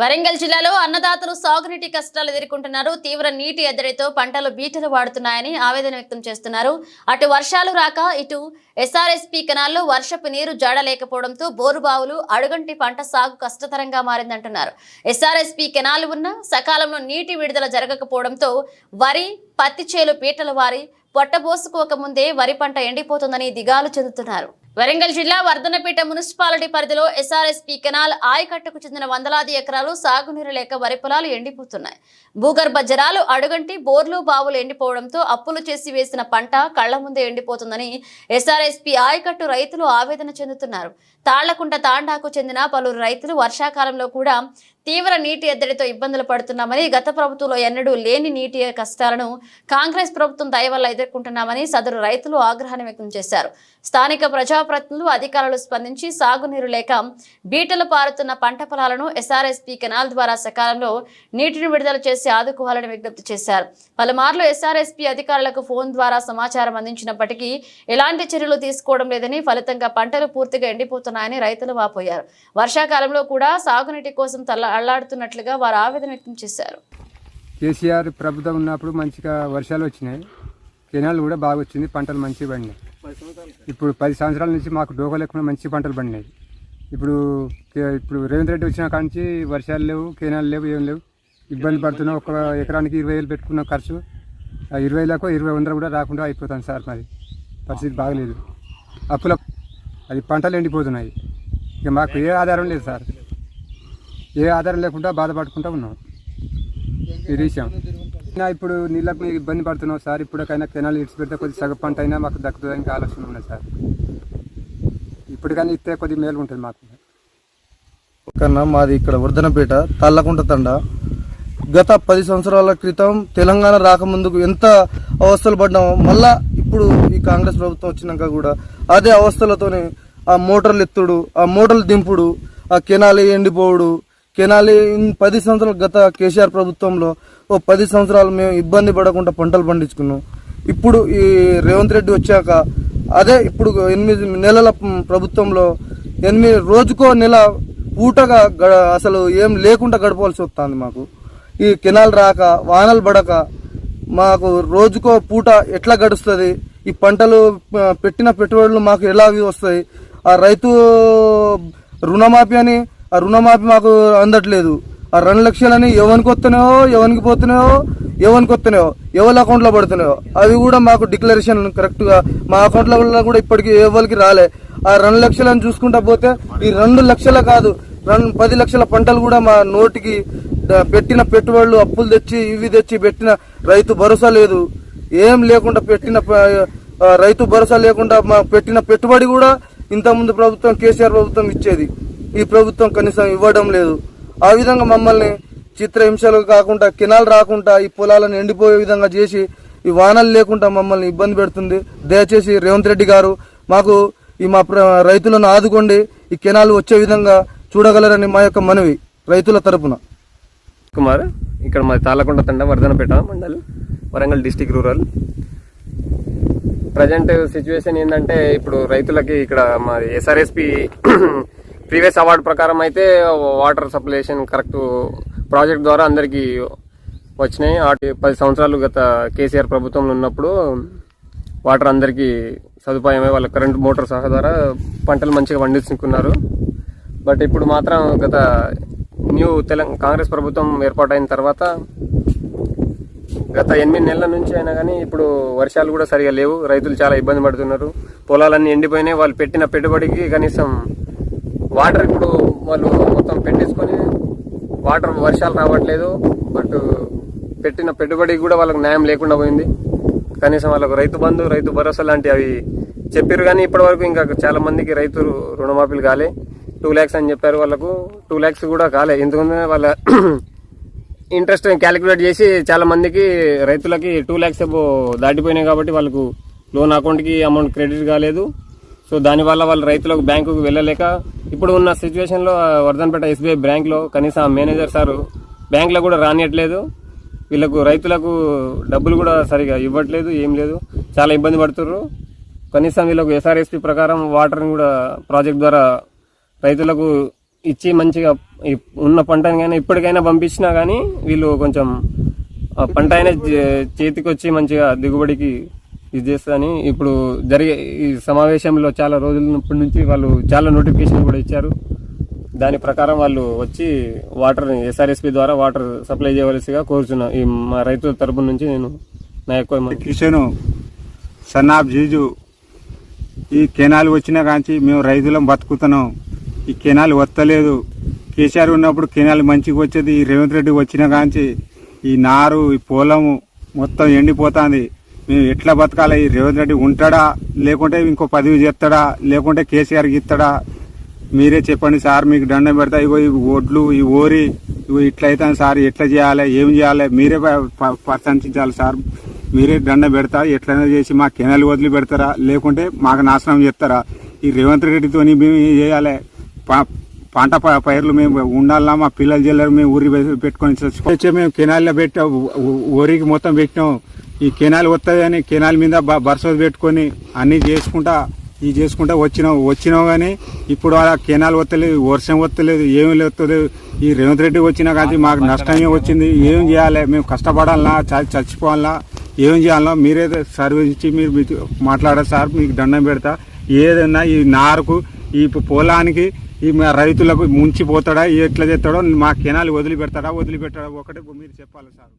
వరంగల్ జిల్లాలో అన్నదాతలు సాగునీటి కష్టాలు ఎదుర్కొంటున్నారు. తీవ్ర నీటి ఎద్దడితో పంటలు బీటలు వాడుతున్నాయని ఆవేదన వ్యక్తం చేస్తున్నారు. అటు వర్షాలు రాక ఇటు ఎస్ఆర్ఎస్పీ కెనాల్లో వర్షపు నీరు జాడలేకపోవడంతో బోరుబావులు అడుగంటి పంట సాగు కష్టతరంగా మారిందంటున్నారు. ఎస్ఆర్ఎస్పీ కెనాల్ ఉన్న సకాలంలో నీటి విడుదల జరగకపోవడంతో వరి పత్తి చేలు పీటల వారి పొట్టబోసుకోక ముందే వరి పంట ఎండిపోతుందని దిగాలు చెందుతున్నారు. వరంగల్ జిల్లా వర్ధనపేట మున్సిపాలిటీ పరిధిలో ఎస్ఆర్ఎస్పీ కెనాల్ ఆయకట్టుకు చెందిన వందలాది ఎకరాలు సాగునీరు లేక వరి పొలాలు ఎండిపోతున్నాయి. భూగర్భ జలాలు అడుగంటి బోర్లు బావులు ఎండిపోవడంతో అప్పులు చేసి వేసిన పంట కళ్ళ ముందే ఎండిపోతుందని ఎస్ఆర్ఎస్పీ ఆయకట్టు రైతులు ఆవేదన చెందుతున్నారు. తాళ్ళకుంట తాండాకు చెందిన పలువురు రైతులు వర్షాకాలంలో కూడా తీవ్ర నీటి ఎద్దడితో ఇబ్బందులు పడుతున్నామని గత ప్రభుత్వంలో ఎన్నడూ లేని నీటి కష్టాలను కాంగ్రెస్ ప్రభుత్వం దయ వల్ల ఎదుర్కొంటున్నామని సదరు రైతులు ఆగ్రహాన్ని వ్యక్తం చేశారు. స్థానిక ప్రజాప్రతినిధులు అధికారులు స్పందించి సాగునీరు లేక బీటలు పారుతున్న పంట పొలాలను ఎస్ఆర్ఎస్పీ కెనాల్ ద్వారా సకాలంలో నీటిని విడుదల చేసి ఆదుకోవాలని విజ్ఞప్తి చేశారు. పలుమార్లు ఎస్ఆర్ఎస్పీ అధికారులకు ఫోన్ ద్వారా సమాచారం అందించినప్పటికీ ఎలాంటి చర్యలు తీసుకోవడం లేదని ఫలితంగా పంటలు పూర్తిగా ఎండిపోతున్నాయని రైతులు వాపోయారు. వర్షాకాలంలో కూడా సాగునీటి కోసం తల్ల అల్లాడుతున్నట్లుగా వారు ఆవేదన వ్యక్తం చేశారు. కేసీఆర్ ప్రభుత్వం ఉన్నప్పుడు మంచిగా వర్షాలు వచ్చినాయి. కెనాల్ కూడా బాగా వచ్చింది పంటలు మంచిగా పడినాయి. ఇప్పుడు పది సంవత్సరాల నుంచి మాకు డోకా లేకుండా మంచి పంటలు పడినాయి. ఇప్పుడు ఇప్పుడు రేవంత్ రెడ్డి వచ్చిన కాంచి వర్షాలు లేవు కెనాల్ లేవు ఏం లేవు. ఇబ్బంది పడుతున్నాం ఒక ఎకరానికి ఇరవై వేలు పెట్టుకున్న ఖర్చు ఆ ఇరవై వేలకు ఇరవై వందలు కూడా రాకుండా అయిపోతాను సార్ మరి. పరిస్థితి బాగలేదు. అప్పుల అది పంటలు ఎండిపోతున్నాయి. ఇక మాకు ఏ ఆధారం లేదు సార్. ఏ ఆధారం లేకుండా బాధపడుకుంటూ ఉన్నాం. ఇది విషయం. ఇప్పుడు నీళ్ళకు ఇబ్బంది పడుతున్నాం సార్. ఇప్పటికైనా కెనాల్ ఇడిచి పెడితే కొద్ది సగ పంట అయినా మాకు దక్కుతుందని ఆలోచన ఉన్నది సార్. ఇప్పటికైనా ఇస్తే కొద్ది మేలు ఉంటుంది మాకు. కన్నా మాది ఇక్కడ వర్ధనపేట తల్లకుంట తండ. గత పది సంవత్సరాల క్రితం తెలంగాణ రాకముందుకు ఎంత అవస్థలు పడ్డామో మళ్ళా ఇప్పుడు ఈ కాంగ్రెస్ ప్రభుత్వం వచ్చినాక కూడా అదే అవస్థలతోనే ఆ మోటార్లు ఎత్తుడు ఆ మోటార్లు దింపుడు ఆ కెనాలి ఎండిపోవుడు కెనాలి పది సంవత్సరాలు గత కేసీఆర్ ప్రభుత్వంలో ఓ పది సంవత్సరాలు మేము ఇబ్బంది పడకుండా పంటలు పండించుకున్నాం. ఇప్పుడు ఈ రేవంత్ రెడ్డి వచ్చాక అదే ఇప్పుడు ఎనిమిది నెలల ప్రభుత్వంలో ఎనిమిది రోజుకో నెల పూటగా గ- అసలు ఏం లేకుండా గడపవలసి వస్తుంది మాకు. ఈ కెనాల్ రాక వానలు పడక మాకు రోజుకో పూట ఎట్లా గడుస్తుంది? ఈ పంటలు పెట్టిన పెట్టుబడులు మాకు ఎలా వస్తాయి? ఆ రైతు రుణమాఫీ అని ఆ రుణమాఫీ మాకు అందట్లేదు. ఆ రెండు లక్షలని ఎవరికి వస్తున్నాయో ఎవరికి పోతున్నాయో ఎవరికి వస్తున్నాయో ఎవరి అకౌంట్లో పడుతున్నాయో అవి కూడా మాకు డిక్లరేషన్ కరెక్ట్గా మా అకౌంట్లో కూడా ఇప్పటికి ఎవరికి రాలే. ఆ రెండు లక్షలను చూసుకుంటా పోతే ఈ రెండు లక్షల కాదు రెండు పది లక్షల పంటలు కూడా మా నోటికి పెట్టిన పెట్టుబడులు అప్పులు తెచ్చి ఇవి తెచ్చి పెట్టిన రైతు భరోసా లేదు. ఏం లేకుండా పెట్టిన రైతు భరోసా లేకుండా మా పెట్టిన పెట్టుబడి కూడా ఇంతకుముందు ప్రభుత్వం కేసీఆర్ ప్రభుత్వం ఇచ్చేది. ఈ ప్రభుత్వం కనీసం ఇవ్వడం లేదు. ఆ విధంగా మమ్మల్ని చిత్రహింసలు కాకుండా కినాలు రాకుండా ఈ పొలాలను ఎండిపోయే విధంగా చేసి ఈ వానలు లేకుండా మమ్మల్ని ఇబ్బంది పెడుతుంది. దయచేసి రేవంత్ రెడ్డి గారు మాకు ఈ మా ప్ర- రైతులను ఆదుకోండి. ఈ కెనాలు వచ్చే విధంగా చూడగలరని మా యొక్క మనవి రైతుల తరపున. కుమార్ ఇక్కడ మా తాళ్ళకొండ తండ Vardhanapeta mandal Warangal district rural. Present situation ఏంటంటే ఇప్పుడు రైతులకి ఇక్కడ మా ఎస్ఆర్ఎస్పి ప్రీవియస్ అవార్డు ప్రకారం అయితే వాటర్ సప్లైషన్ కరెక్ట్ ప్రాజెక్ట్ ద్వారా అందరికీ వచ్చినాయి. వాటి పది సంవత్సరాలు గత కేసీఆర్ ప్రభుత్వంలో ఉన్నప్పుడు వాటర్ అందరికీ సదుపాయమే వాళ్ళ కరెంట్ మోటార్ సహా ద్వారా పంటలు మంచిగా పండించుకున్నారు. బట్ ఇప్పుడు మాత్రం గత న్యూ తెలంగాణ కాంగ్రెస్ ప్రభుత్వం ఏర్పాటైన తర్వాత గత ఎనిమిది నెలల నుంచి అయినా కానీ ఇప్పుడు వర్షాలు కూడా సరిగా లేవు. రైతులు చాలా ఇబ్బంది పడుతున్నారు. పొలాలన్నీ ఎండిపోయినాయి. వాళ్ళు పెట్టిన పెట్టుబడికి కనీసం వాటర్ ఇప్పుడు వాళ్ళు మొత్తం పెట్టేసుకొని వాటర్ వర్షాలు రావట్లేదు బట్ పెట్టిన పెట్టుబడికి కూడా వాళ్ళకి న్యాయం లేకుండా పోయింది. కనీసం వాళ్ళకు రైతు బంధు రైతు భరోసా లాంటి అవి చెప్పారు కానీ ఇప్పటివరకు ఇంకా చాలా మందికి రైతు రుణమాఫీలు కాలే. టూ ల్యాక్స్ అని చెప్పారు వాళ్ళకు. టూ ల్యాక్స్ కూడా కాలే. ఎందుకంటే వాళ్ళ ఇంట్రెస్ట్ క్యాలిక్యులేట్ చేసి చాలా మందికి రైతులకి టూ ల్యాక్స్ దాటిపోయినాయి కాబట్టి వాళ్ళకు లోన్ అకౌంట్కి అమౌంట్ క్రెడిట్ కాలేదు. సో దానివల్ల వాళ్ళు రైతులకు బ్యాంకుకు వెళ్ళలేక ఇప్పుడు ఉన్న సిచ్యువేషన్లో వర్ధన్పేట ఎస్బీఐ బ్యాంక్లో కనీసం మేనేజర్ సారు బ్యాంక్లో కూడా రానియట్లేదు. వీళ్ళకు రైతులకు డబ్బులు కూడా సరిగా ఇవ్వట్లేదు ఏం లేదు. చాలా ఇబ్బంది పడుతుర్రు. కనీసం వీళ్ళకు ఎస్ఆర్ఎస్పి ప్రకారం వాటర్ని కూడా ప్రాజెక్ట్ ద్వారా రైతులకు ఇచ్చి మంచిగా ఉన్న పంటని కానీ ఇప్పటికైనా పంపించినా కానీ వీళ్ళు కొంచెం పంట అయినా చే- మంచిగా దిగుబడికి ఇది చేస్తుందని ఇప్పుడు జరిగే ఈ సమావేశంలో చాలా రోజుల నుంచి వాళ్ళు చాలా నోటిఫికేషన్ కూడా ఇచ్చారు. దాని ప్రకారం వాళ్ళు వచ్చి వాటర్ ఎస్ఆర్ఎస్పి ద్వారా వాటర్ సప్లై చేయవలసిగా కోరుచున్నా. ఈ మా రైతుల తరపు నుంచి నేను నా యొక్క కిషను సన్నాబ్ జీజు ఈ కెనాల్ వచ్చినా కాంచి మేము రైతులం బతుకుతున్నాం. ఈ కెనాల్ వత్తలేదు. కేసీఆర్ ఉన్నప్పుడు కెనాల్ మంచిగా వచ్చేది. ఈ రేవంత్ రెడ్డి వచ్చినా కాంచి ఈ నారు ఈ పొలము మొత్తం ఎండిపోతుంది. మేము ఎట్లా బతకాలి? ఈ రేవంత్ రెడ్డి ఉంటాడా? లేకుంటే ఇంకో పదవి చేస్తాడా? లేకుంటే కేసీఆర్ ఇస్తాడా? మీరే చెప్పండి సార్ మీకు దండం పెడతా ఇగో ఈ ఒడ్లు ఈ ఓరి ఇగో ఇట్లా అవుతాను సార్ ఎట్లా చేయాలి ఏం చేయాలి మీరే ప- ప్రశంసించాలి సార్. మీరే దండం పెడతా ఎట్లయినా చేసి మా కెనాలు వదిలి పెడతారా? లేకుంటే మాకు నాశనం చేస్తారా? ఈ రేవంత్ రెడ్డితో మేము చేయాలి? పంట పైర్లు మేము ఉండాలా మా పిల్లలు జిల్లరు మేము ఊరి పెట్టుకొని మేము కెనాల్లో పెట్టాం ఊరికి మొత్తం పెట్టినాం ఈ కెనాల్ వస్తుంది కెనాల్ మీద బర్సోది పెట్టుకొని అన్నీ చేసుకుంటా ఇది చేసుకుంటా వచ్చినాం వచ్చినాం కానీ ఇప్పుడు అలా కెనాల్ వస్తలేదు వర్షం వస్తలేదు ఏమీ వస్తలేదు ఈ రేవంత్ రెడ్డి వచ్చినా కానీ మాకు నష్టమే వచ్చింది. ఏం చేయాలి? మేము కష్టపడాలనా చచ్చిపోవాలనా ఏం చేయాలనో మీరే సర్వీస్ ఇచ్చి మీరు మాట్లాడారు సార్ మీకు దండం పెడతా. ఏదన్నా ఈ నారుకు ఈ పొలానికి ఈ మా రైతులకు ముంచిపోతాడా? ఎట్లా చేస్తాడో? మా కెనాల్ వదిలిపెడతాడా? వదిలిపెట్టాడా? ఒకటే మీరు చెప్పాలి సార్.